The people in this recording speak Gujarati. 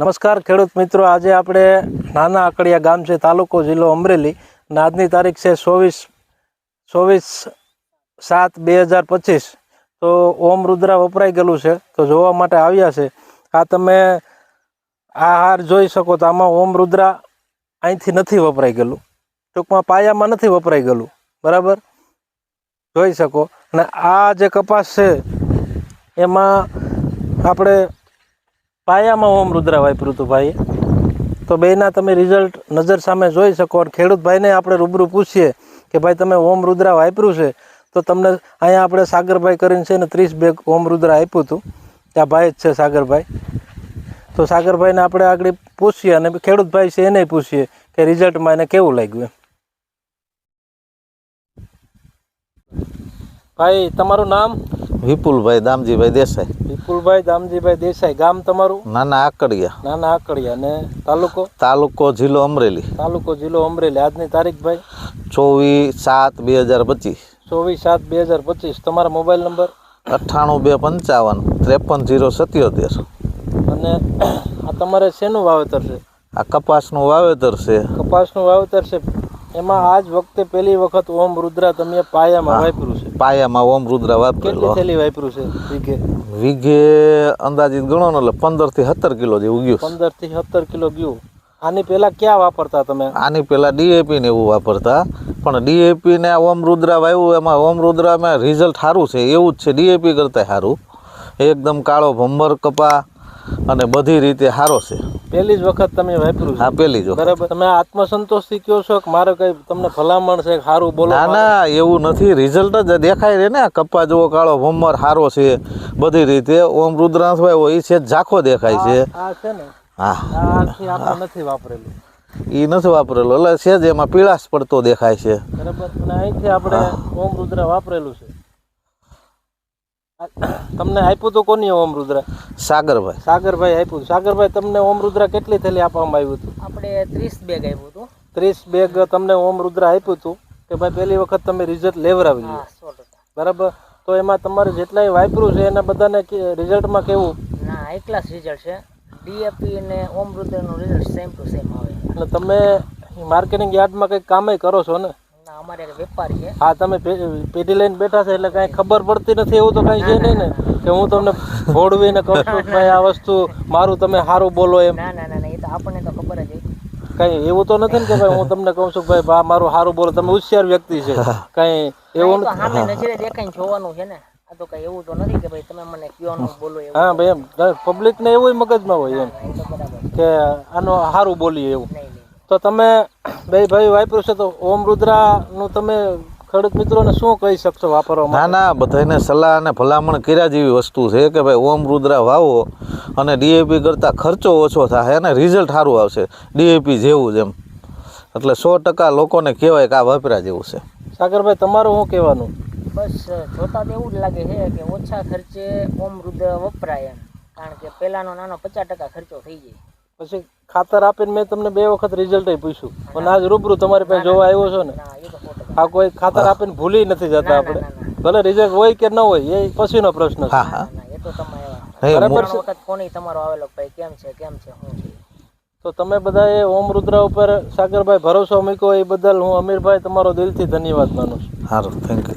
નમસ્કાર, ખેડૂત મિત્રો. આજે આપણે નાના આકડિયા ગામ છે, તાલુકો જિલ્લો અમરેલી. અને આજની તારીખ છે ચોવીસ ચોવીસ સાત બે હજાર પચીસ. તો ઓમ રુદ્રા વપરાઈ ગયેલું છે. તો જોવા માટે આવ્યા છે. આ તમે આ હાર જોઈ શકો તો આમાં ઓમ રુદ્રા અહીંથી નથી વપરાઈ ગયેલું. ટૂંકમાં પાયામાં નથી વપરાઈ ગયેલું. બરાબર? જોઈ શકો. અને આ જે કપાસ છે, એમાં આપણે પાયામાં ઓમ રુદ્રા વાપર્યું હતું ભાઈએ તો બેના તમે રિઝલ્ટ નજર સામે જોઈ શકો અને ખેડૂત આપણે રૂબરૂ પૂછીએ કે ભાઈ તમે ઓમ રુદ્રા વાપર્યું છે? તો તમને અહીંયા આપણે સાગરભાઈ કરીને છે ને ત્રીસ બેગ ઓમ રુદ્રા આપ્યું હતું. ત્યાં ભાઈ જ છે સાગરભાઈ. તો સાગરભાઈને આપણે આગળ પૂછીએ અને ખેડૂતભાઈ છે એને પૂછીએ કે રિઝલ્ટમાં એને કેવું લાગ્યું ભાઈ, તમારું નામ? વિપુલભાઈ દામજીભાઈ દેસાઈ. વિપુલભાઈ દામજીભાઈ દેસાઈ ગામ તમારું? નાના આકડિયા. નાના આકડિયા અને તાલુકો? તાલુકો જિલ્લો અમરેલી. તાલુકો જિલ્લો અમરેલી. આજની તારીખ ભાઈ? ચોવીસ સાત બે હજાર પચીસ. ચોવીસ સાત બે હજાર પચીસ. તમારા મોબાઈલ નંબર? અઠ્ઠાણું બે પંચાવન ત્રેપન જીરો સત્યોતેર. અને આ તમારે શેનું વાવેતર છે? આ કપાસનું વાવેતર છે. કપાસનું વાવેતર છે. એમાં આજ વખતે પહેલી વખત ઓમ રુદ્રા તમે પાયામાં વાપર્યું છે. પાયામાં ઓમ રુદ્રા કેટલી વાપરેલો થેલી વાપર્યું છે વીઘે? વીઘે અંદાજિત ગણો ને એટલે પંદરથી સત્તર કિલો જેવું ગયું. પંદરથી સત્તર કિલો ગયું. આની પહેલા ક્યાં વાપરતા તમે? આની પેલા ડીએપી ને એવું વાપરતા. પણ ડીએપી ને ઓમ રુદ્રા વાવ્યું એમાં ઓમ રુદ્રામાં રિઝલ્ટ સારું છે. એવું જ છે. ડીએપી કરતાં સારું. એકદમ કાળો ભંબર કપા અને બધી રીતે સારો છે. પહેલી જ વખત તમે વાપર્યું હા પહેલી જ બરાબર. તમે આત્મસંતોષથી કહો છો કે મારે કઈ તમને ભલામણ છે સારું બોલો ના ના એવું નથી. રિઝલ્ટ જ દેખાય રે ને કપ્પા કપા જેવો કાળો ભમર સારો છે બધી રીતે. ઓમ રુદ્રાંશ હોય એ છે ઝાખો દેખાય છે. આ છે ને. હા. નથી વાપરેલું. એ નથી વાપરેલું. એટલે છે જ એમાં પીળાશ પડતો દેખાય છે. બરાબર. અને અહીંથી આપણે ઓમ રુદ્ર વાપરેલું છે. તમને આપ્યું તો કોની ઓમ રુદ્રા? સાગરભાઈ. સાગરભાઈ આપ્યું. સાગરભાઈ તમને ઓમ રુદ્રા કેટલી થેલી આપવામાં આવ્યું હતું? આપણે ત્રીસ બેગ આપ્યું હતું. ત્રીસ બેગ તમને ઓમ રુદ્રા આપ્યું હતું કે ભાઈ પહેલી વખત તમે રિઝલ્ટ લેવડાવી લીધું બરાબર? તો એમાં તમારે જેટલાય વાપર્યું છે એના બધાને રિઝલ્ટમાં કેવું? ના હાઈ ક્લાસ રિઝલ્ટ છે. ડીએપી અને ઓમ રુદ્રનું રિઝલ્ટ સેમ ટુ સેમ આવે. એટલે તમે માર્કેટિંગ યાર્ડમાં કંઈક કામે કરો છો ના? અમારે એક છે. હા તમે પે- પેઢી લઈને બેઠા છે એટલે કાંઈ ખબર પડતી નથી એવું તો કાંઈ છે નહીં ને? કે હું તમને ભોળવીને કહું ભાઈ આ વસ્તુ મારું તમે સારું બોલો એમ. ના ના ના ના એ તો આપણને તો ખબર જ કઈ એવું તો નથી ને કે ભાઈ હું તમને કહું છું કે ભાઈ બા મારું સારું બોલો તમે હોશિયાર વ્યક્તિ છે. કઈ એવું સામે નજરે દેખાઈને જોવાનું છે ને. આ તો કઈ એવું તો નથી કે ભાઈ તમે મને કયો બોલો હા ભાઈ એમ પબ્લિક ને એવું મગજમાં હોય એમ કે આનો સારું બોલીએ એવું. તો તમે બે ભાઈ વાપર્યું છે તો ઓમ રુદ્રાનું તમે ખેડૂત મિત્રોને શું કહી શકશો વાપરવા ના ના બધાને સલાહ અને ભલામણ કર્યા જેવી વસ્તુ છે કે ભાઈ ઓમ રુદ્રા વાવો અને ડીએપી કરતાં ખર્ચો ઓછો થાય અને રિઝલ્ટ સારું આવશે ડીએપી જેવું જ એમ. એટલે સો ટકા લોકોને કહેવાય કે આ વાપરા જેવું છે. સાગરભાઈ તમારું શું કહેવાનું? બસ જોતા તો એવું જ લાગે છે કે ઓછા ખર્ચે ઓમ રુદ્ર વપરાય એમ. કારણ કે પહેલાનો નાનો પચાસ ટકા ખર્ચો થઈ જાય. પછી ખાતર આપીને મેં તમને બે વખત રિઝલ્ટ પૂછ્યું. પણ આજ રૂબરૂ તમારી પાસે જોવા આવ્યો છો ને આ કોઈ ખાતર આપીને ભૂલી નથી જતા આપણે. ભલે રિઝલ્ટ હોય કે ન હોય એ પછીનો પ્રશ્ન છે. તો તમે બધા નહીં, ત્રણ મો- વખત ફોન તમારો આવેલો ભાઈ? કેમ છે કેમ છે શું તો તમે બધાએ ઓમ રુદ્રા ઉપર સાગરભાઈ ભરોસો મૂક્યો એ બદલ હું અમીરભાઈ તમારો દિલથી ધન્યવાદ માનું છું. સારું થેન્ક યુ